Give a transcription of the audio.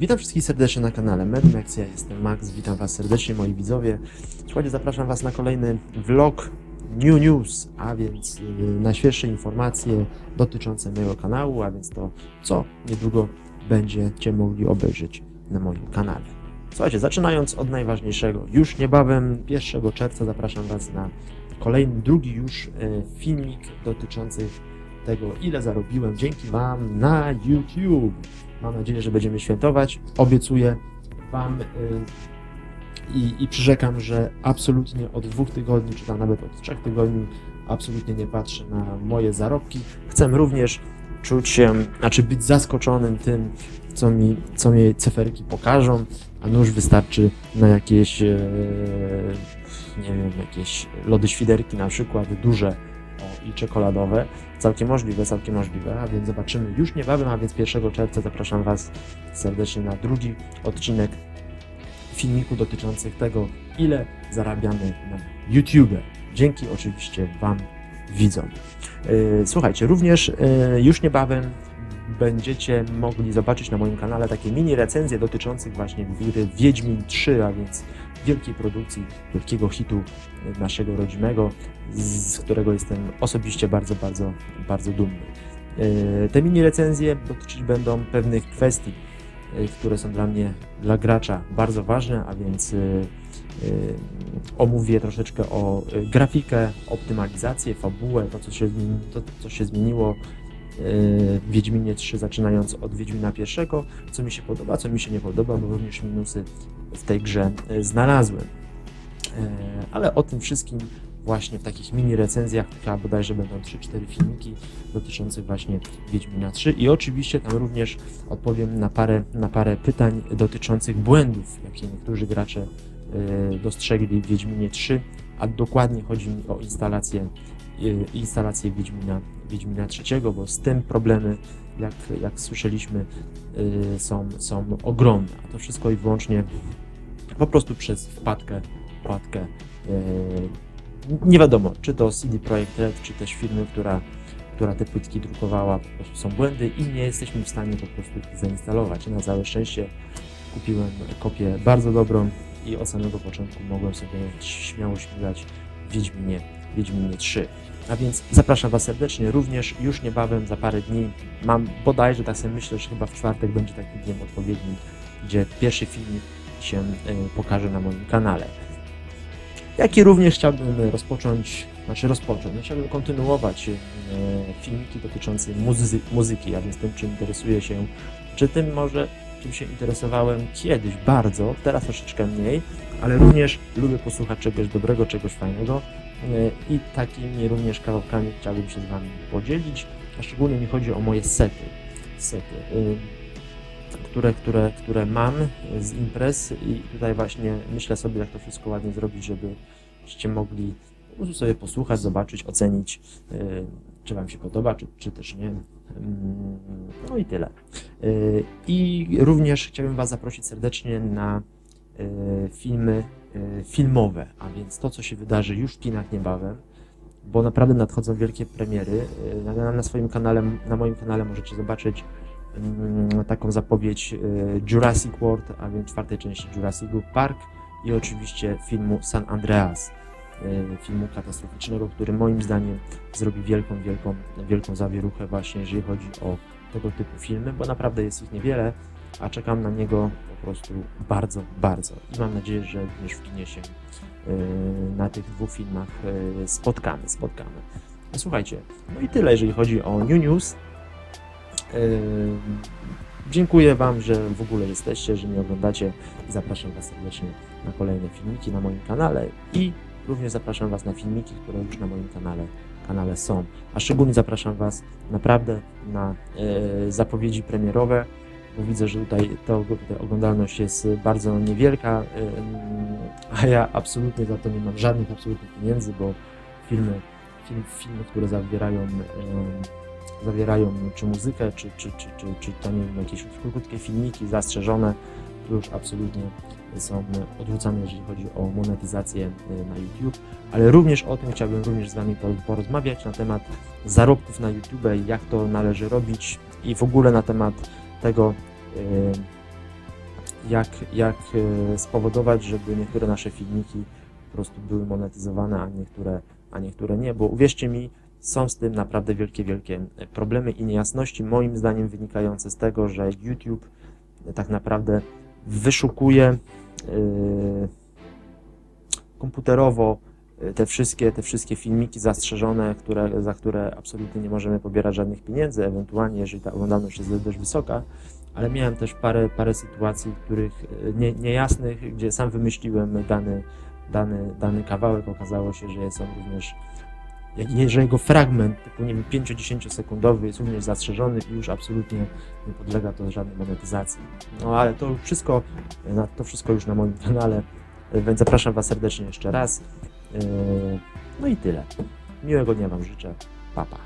Witam wszystkich serdecznie na kanale Medmex, ja jestem Max, witam Was serdecznie moi widzowie. Słuchajcie, zapraszam Was na kolejny vlog New News, a więc yy, najświeższe informacje dotyczące mojego kanału, a więc to, co niedługo będziecie mogli obejrzeć na moim kanale. Słuchajcie, zaczynając od najważniejszego, już niebawem 1 czerwca zapraszam Was na kolejny, drugi już yy, filmik dotyczący tego, ile zarobiłem dzięki Wam na YouTube. Mam nadzieję, że będziemy świętować. Obiecuję Wam y, i, i przyrzekam, że absolutnie od dwóch tygodni, czy tam nawet od trzech tygodni, absolutnie nie patrzę na moje zarobki. Chcę również czuć się, znaczy być zaskoczonym tym, co mi, co mi cyferki pokażą, a nuż wystarczy na jakieś, e, nie wiem, jakieś lody świderki na przykład, duże o, i czekoladowe. Całkiem możliwe, całkiem możliwe, a więc zobaczymy już niebawem, a więc 1 czerwca zapraszam Was serdecznie na drugi odcinek filmiku dotyczących tego, ile zarabiamy na YouTube. Dzięki oczywiście Wam widzom. Yy, Słuchajcie, również yy, już niebawem będziecie mogli zobaczyć na moim kanale takie mini recenzje dotyczących właśnie gry Wiedźmin 3, a więc wielkiej produkcji, wielkiego hitu naszego rodzimego, z którego jestem osobiście bardzo, bardzo, bardzo dumny. Yy, Te mini recenzje dotyczyć będą pewnych kwestii, yy, które są dla mnie, dla gracza bardzo ważne, a więc yy, omówię troszeczkę o grafikę, optymalizację, fabułę, to co się, to, co się zmieniło w Wiedźminie 3, zaczynając od Wiedźmina pierwszego, co mi się podoba, co mi się nie podoba, bo również minusy w tej grze yy, znalazłem. Yy, Ale o tym wszystkim właśnie w takich mini recenzjach, chyba bodajże będą 3-4 filmiki dotyczące właśnie Wiedźmina 3 i oczywiście tam również odpowiem na parę, na parę pytań dotyczących błędów, jakie niektórzy gracze dostrzegli w Wiedźminie 3, a dokładnie chodzi mi o instalację, instalację Wiedźmina, Wiedźmina 3, bo z tym problemy, jak, jak słyszeliśmy, y, są, są ogromne, a to wszystko i wyłącznie po prostu przez wpadkę, wpadkę y, nie wiadomo, czy to CD Projekt Red, czy też firmy, która, która te płytki drukowała, po prostu są błędy i nie jesteśmy w stanie po prostu ich zainstalować. Na całe szczęście kupiłem kopię bardzo dobrą i od samego początku mogłem sobie śmiało śmigać w Wiedźminie, Wiedźminie 3. A więc zapraszam Was serdecznie, również już niebawem, za parę dni, mam bodajże, tak sobie myślę, że chyba w czwartek będzie taki dzień odpowiedni, gdzie pierwszy filmik się y, pokaże na moim kanale jak i również chciałbym rozpocząć, znaczy rozpocząć, no chciałbym kontynuować e, filmiki dotyczące muzy muzyki, a więc tym, czym interesuję się, czy tym może, czym się interesowałem kiedyś bardzo, teraz troszeczkę mniej, ale również lubię posłuchać czegoś dobrego, czegoś fajnego e, i takimi również kawałkami chciałbym się z Wami podzielić, a szczególnie mi chodzi o moje sety, sety, e, które, które, które mam z imprez i tutaj właśnie myślę sobie, jak to wszystko ładnie zrobić, żeby żebyście mogli sobie posłuchać, zobaczyć, ocenić, yy, czy Wam się podoba, czy, czy też nie. Mm, No i tyle. Yy, I również chciałbym Was zaprosić serdecznie na filmy yy, filmowe, a więc to, co się wydarzy już w kinach niebawem, bo naprawdę nadchodzą wielkie premiery. Yy, Na, na swoim kanale, na moim kanale możecie zobaczyć mm, taką zapowiedź Jurassic World, a więc czwartej części Jurassic Park i oczywiście filmu San Andreas, e, filmu katastroficznego, który moim zdaniem zrobi wielką, wielką, wielką zawieruchę właśnie, jeżeli chodzi o tego typu filmy, bo naprawdę jest ich niewiele, a czekam na niego po prostu bardzo, bardzo i mam nadzieję, że również w kinie się e, na tych dwóch filmach e, spotkamy, spotkamy. No słuchajcie, no i tyle, jeżeli chodzi o New News. E, Dziękuję Wam, że w ogóle jesteście, że mnie oglądacie zapraszam Was serdecznie na kolejne filmiki na moim kanale i również zapraszam Was na filmiki, które już na moim kanale, kanale są. A szczególnie zapraszam Was naprawdę na e, zapowiedzi premierowe, bo widzę, że tutaj, tutaj oglądalność jest bardzo niewielka, e, a ja absolutnie za to nie mam żadnych absolutnych pieniędzy, bo filmy, film, filmy, które zawierają e, zawierają czy muzykę, czy, czy, czy, czy, czy to jakieś krótkie filmiki zastrzeżone, już absolutnie są odrzucane, jeżeli chodzi o monetyzację y, na YouTube, ale również o tym chciałbym również z Wami por- porozmawiać na temat zarobków na YouTube, jak to należy robić i w ogóle na temat tego, y, jak, jak e, spowodować, żeby niektóre nasze filmiki po prostu były monetyzowane, a niektóre, a niektóre nie, bo uwierzcie mi, są z tym naprawdę wielkie, wielkie problemy i niejasności, moim zdaniem wynikające z tego, że YouTube tak naprawdę wyszukuje yy, komputerowo yy, te wszystkie, te wszystkie filmiki zastrzeżone, które, za które absolutnie nie możemy pobierać żadnych pieniędzy, ewentualnie jeżeli ta oglądalność jest dość wysoka, ale miałem też parę, parę sytuacji, których yy, nie, niejasnych, gdzie sam wymyśliłem dany, dany, dany kawałek, okazało się, że jest on również że jego fragment typu, nie wiem, 5-10 sekundowy jest również zastrzeżony i już absolutnie nie podlega to żadnej monetyzacji. No ale to wszystko, to wszystko już na moim kanale, więc zapraszam Was serdecznie jeszcze raz. Yy, No i tyle. Miłego dnia Wam życzę. Pa, pa.